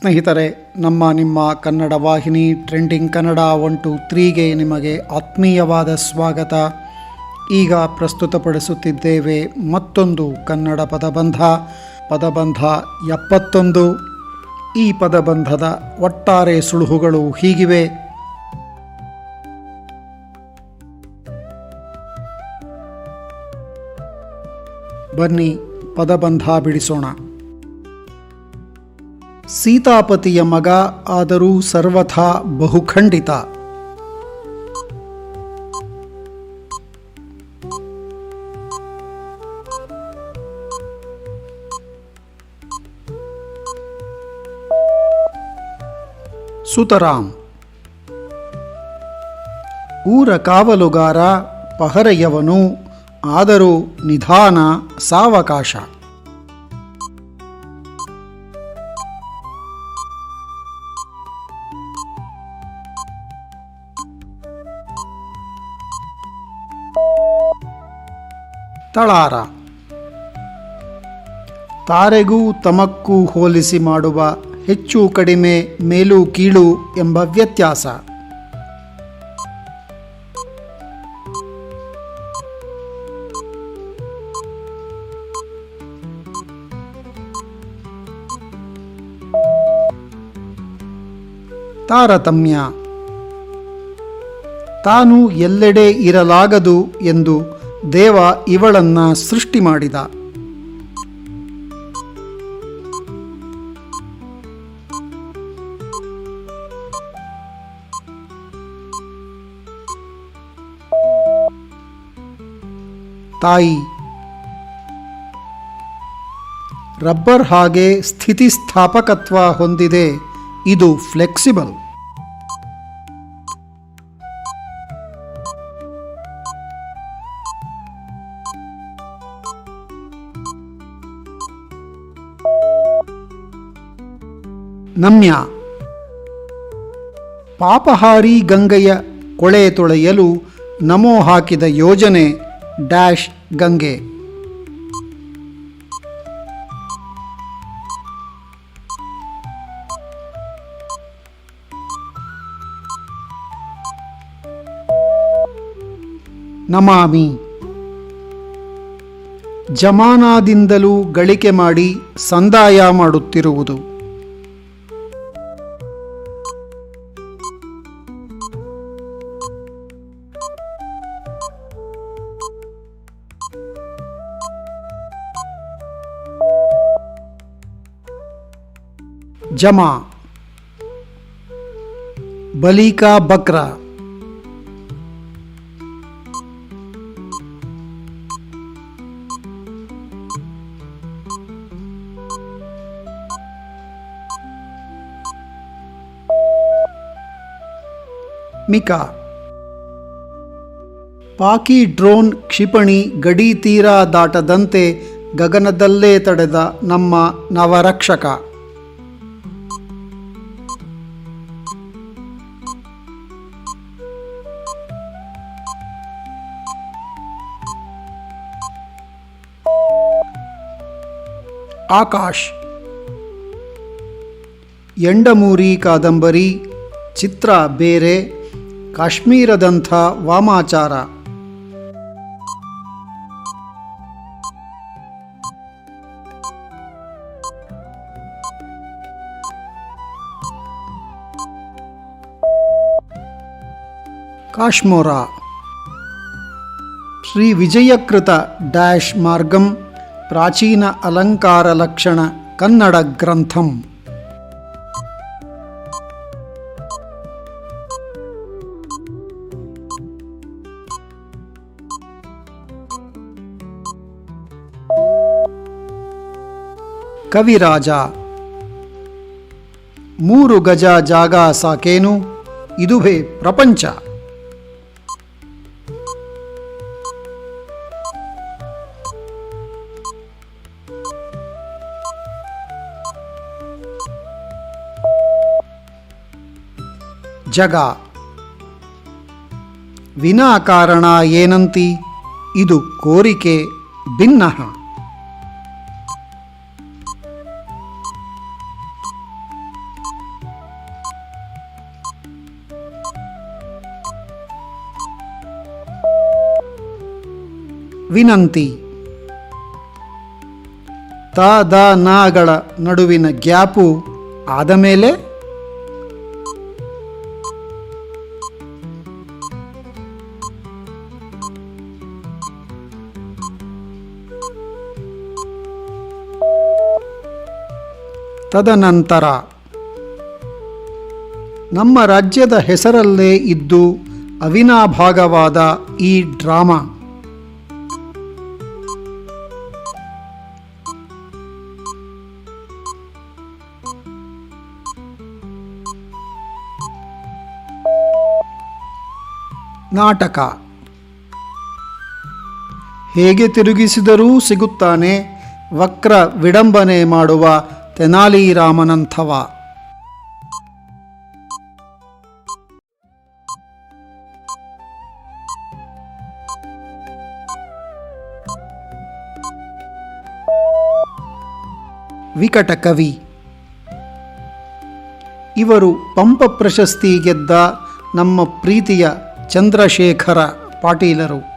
ಸ್ನೇಹಿತರೆ, ನಮ್ಮ ನಿಮ್ಮ ಕನ್ನಡ ವಾಹಿನಿ ಟ್ರೆಂಡಿಂಗ್ ಕನ್ನಡ ಒನ್ ಟು ತ್ರೀಗೆ ನಿಮಗೆ ಆತ್ಮೀಯವಾದ ಸ್ವಾಗತ. ಈಗ ಪ್ರಸ್ತುತಪಡಿಸುತ್ತಿದ್ದೇವೆ ಮತ್ತೊಂದು ಕನ್ನಡ ಪದಬಂಧ ಪದಬಂಧ ಎಪ್ಪತ್ತೊಂದು. ಈ ಪದಬಂಧದ ಒಟ್ಟಾರೆ ಸುಳುಹುಗಳು ಹೀಗಿವೆ. ಬನ್ನಿ ಪದಬಂಧ ಬಿಡಿಸೋಣ. ಸೀತಾಪತಿಯ ಮಗ ಆದರೂ ಸರ್ವಥಾ ಬಹುಖಂಡಿತ. ಸುತರಾಮ್. ಊರ ಕಾವಲುಗಾರ ಪಹರೆಯವನು ಆದರೂ ನಿಧಾನ ಸಾವಕಾಶ. ತಳಾರ. ತಾರೆಗೂ ತಮಕ್ಕೂ ಹೋಲಿಸಿ ಮಾಡುವ ಹೆಚ್ಚು ಕಡಿಮೆ ಮೇಲು ಕೀಳು ಎಂಬ ವ್ಯತ್ಯಾಸ. ತಾರತಮ್ಯ. ತಾನು ಎಲ್ಲೆಡೆ ಇರಲಾಗದು ಎಂದು ದೇವ ಇವಳನ್ನ ಸೃಷ್ಟಿ ಮಾಡಿದ. ತಾಯಿ ರಬ್ಬರ್ ಹಾಗೆ ಸ್ಥಿತಿಸ್ಥಾಪಕತ್ವ ಹೊಂದಿದೆ. ಇದು ಫ್ಲೆಕ್ಸಿಬಲ್ ನಮ್ಯ. ಪಾಪಹಾರಿ ಗಂಗೆಯ ಕೊಳೆ ತೊಳೆಯಲು ನಮೋ ಹಾಕಿದ ಯೋಜನೆ ಡ್ಯಾಶ್ ಗಂಗೆ. ನಮಾಮಿ. ಜಮಾನಾದಿಂದಲೂ ಗಳಿಕೆ ಮಾಡಿ ಸಂದಾಯ ಮಾಡುತ್ತಿರುವುದು. ಜಮಾ. ಬಲಿಕಾ ಬಕ್ರ. ಮಿಕಾ. ಪಾಕಿ ಡ್ರೋನ್ ಕ್ಷಿಪಣಿ ಗಡಿ ತೀರ ದಾಟದಂತೆ ಗಗನದಲ್ಲೇ ತಡೆದ ನಮ್ಮ ನವರಕ್ಷಕ. ಆಕಾಶ್ ಎಂಡಮೂರಿ ಕಾದಂಬರಿ ಚಿತ್ರ ಬೇರೆ ಕಾಶ್ಮೀರದಂಥ ವಾಮಾಚಾರ ಕಾಶ್ಮೋರ ಶ್ರೀ ವಿಜಯಕೃತ ಡ್ಯಾಶ್ ಮಾರ್ಗಂ ಪ್ರಾಚೀನ ಅಲಂಕಾರ ಲಕ್ಷಣ ಕನ್ನಡ ಗ್ರಂಥಂ. ಕವಿರಾಜ ಮೂರು ಗಜ ಜಾಗ ಸಾಕೇನು ಇದುವೇ ಪ್ರಪಂಚ. ಜಗ. ವಿನಾಕಾರಣ ಏನಂತಿ? ಇದು ಕೋರಿಕೆ ಭಿನ್ನ ವಿನಂತಿ. ತ ದ ನಾಗಳ ನಡುವಿನ ಗ್ಯಾಪು ಆದಮೇಲೆ ತದನಂತರ ನಮ್ಮ ರಾಜ್ಯದ ಹೆಸರಲ್ಲೇ ಇದ್ದು ಅವಿನಾಭಾಗವಾದ ಈ ಡ್ರಾಮಾ. ನಾಟಕ. ಹೇಗೆ ತಿರುಗಿಸಿದರೂ ಸಿಗುತ್ತಾನೆ ವಕ್ರ ವಿಡಂಬನೆ ಮಾಡುವ ತೆನಾಲಿರಾಮನಂಥವ. ವಿಕಟ ಕವಿ ಇವರು ಪಂಪ ಪ್ರಶಸ್ತಿ ಗೆದ್ದ ನಮ್ಮ ಪ್ರೀತಿಯ ಚಂದ್ರಶೇಖರ ಪಾಟೀಲರು.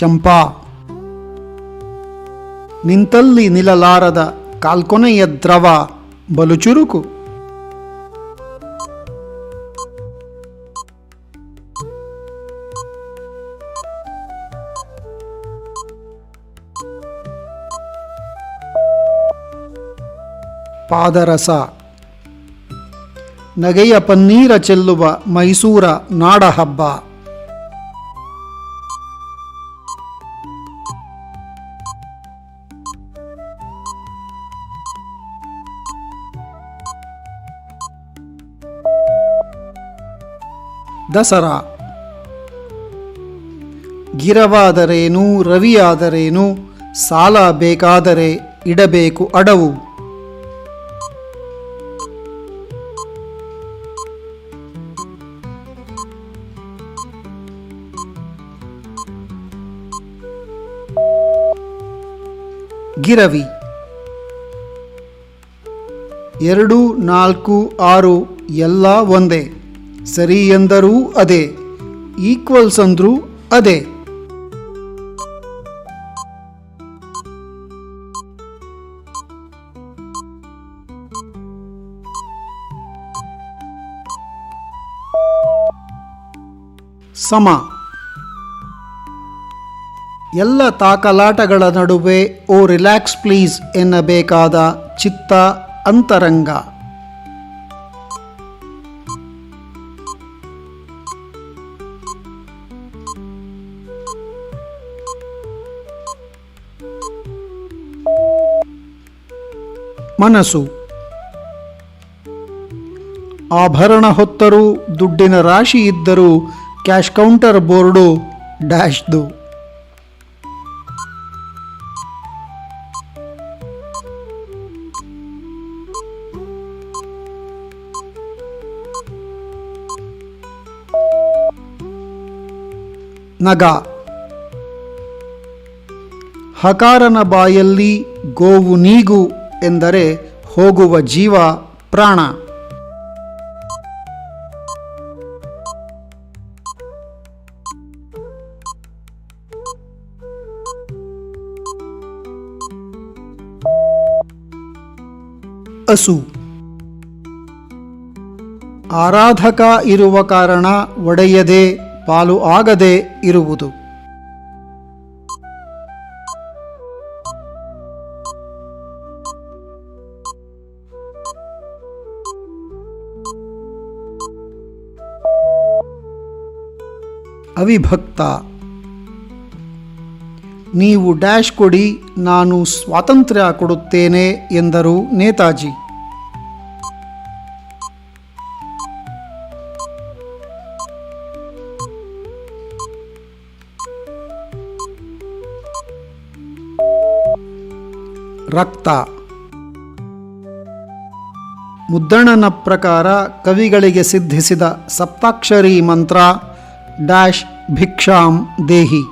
ಚಂಪಾ. ನಿಂತಲ್ಲಿ ನಿಲ್ಲಲಾರದ ಕಾಲ್ಕೊನೆಯ ದ್ರವ ಬಲು ಚುರುಕು. ಪಾದರಸ. ನಗೆಯ ಪನ್ನೀರ ಚೆಲ್ಲುವ ಮೈಸೂರ ನಾಡಹಬ್ಬ. ದಸರಾ. ಗಿರವಾದರೇನು ರವಿಯಾದರೇನು ಸಾಲ ಬೇಕಾದರೆ ಇಡಬೇಕು ಅಡವು. ಗಿರವಿ. ಎರಡು ನಾಲ್ಕು ಆರು ಎಲ್ಲ ಒಂದೇ. ಸರಿ ಎಂದರೂ ಅದೇ ಈಕ್ವಲ್ಸ್ ಅಂದರೂ ಅದೇ. ಸಮ. ಎಲ್ಲ ತಾಕಲಾಟಗಳ ನಡುವೆ, ಓ, ರಿಲ್ಯಾಕ್ಸ್ ಪ್ಲೀಸ್ ಎನ್ನಬೇಕಾದ ಚಿತ್ತ, ಅಂತರಂಗ. ಮನಸ್ಸು. ಆಭರಣ ಹೊತ್ತರೂ ದುಡ್ಡಿನ ರಾಶಿ ಇದ್ದರೂ ಕ್ಯಾಶ್ ಕೌಂಟರ್ ಬೋರ್ಡು ಡ್ಯಾಶ್ದು ನಗ. ಹಕಾರನ ಬಾಯಲ್ಲಿ ಗೋವು ನೀಗು. ಎಂದರೆ ಹೋಗುವ ಜೀವ ಪ್ರಾಣ. ಅಸು. ಆರಾಧಕ ಇರುವ ಕಾರಣ ಒಡೆಯದೆ ಪಾಲು ಆಗದೆ ಇರುವುದು. ಅವಿಭಕ್ತ. ನೀವು ಡ್ಯಾಶ್ ಕೊಡಿ, ನಾನು ಸ್ವಾತಂತ್ರ್ಯ ಕೊಡುತ್ತೇನೆ, ಎಂದರು ನೇತಾಜಿ. ರಕ್ತ. ಮುದ್ದಣ್ಣನ ಪ್ರಕಾರ ಕವಿಗಳಿಗೆ ಸಿದ್ಧಿಸಿದ ಸಪ್ತಾಕ್ಷರಿ ಮಂತ್ರ डैश भिक्षा देही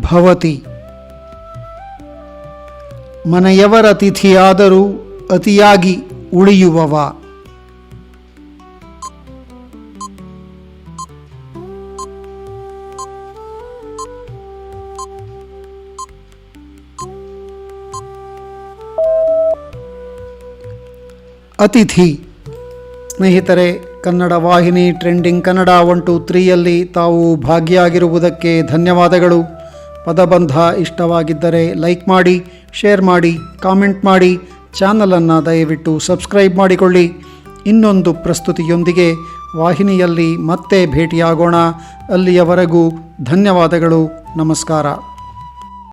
भवति मन यवर अतिथि अतियागी उड़ियुववा ಅತಿಥಿ. ಸ್ನೇಹಿತರೆ, ಕನ್ನಡ ವಾಹಿನಿ ಟ್ರೆಂಡಿಂಗ್ ಕನ್ನಡ ಒನ್ ಟು ತ್ರೀಯಲ್ಲಿ ತಾವು ಭಾಗಿಯಾಗಿರುವುದಕ್ಕೆ ಧನ್ಯವಾದಗಳು. ಪದಬಂಧ ಇಷ್ಟವಾಗಿದ್ದರೆ ಲೈಕ್ ಮಾಡಿ, ಶೇರ್ ಮಾಡಿ, ಕಾಮೆಂಟ್ ಮಾಡಿ, ಚಾನಲನ್ನು ದಯವಿಟ್ಟು ಸಬ್ಸ್ಕ್ರೈಬ್ ಮಾಡಿಕೊಳ್ಳಿ. ಇನ್ನೊಂದು ಪ್ರಸ್ತುತಿಯೊಂದಿಗೆ ವಾಹಿನಿಯಲ್ಲಿ ಮತ್ತೆ ಭೇಟಿಯಾಗೋಣ. ಅಲ್ಲಿಯವರೆಗೂ ಧನ್ಯವಾದಗಳು, ನಮಸ್ಕಾರ.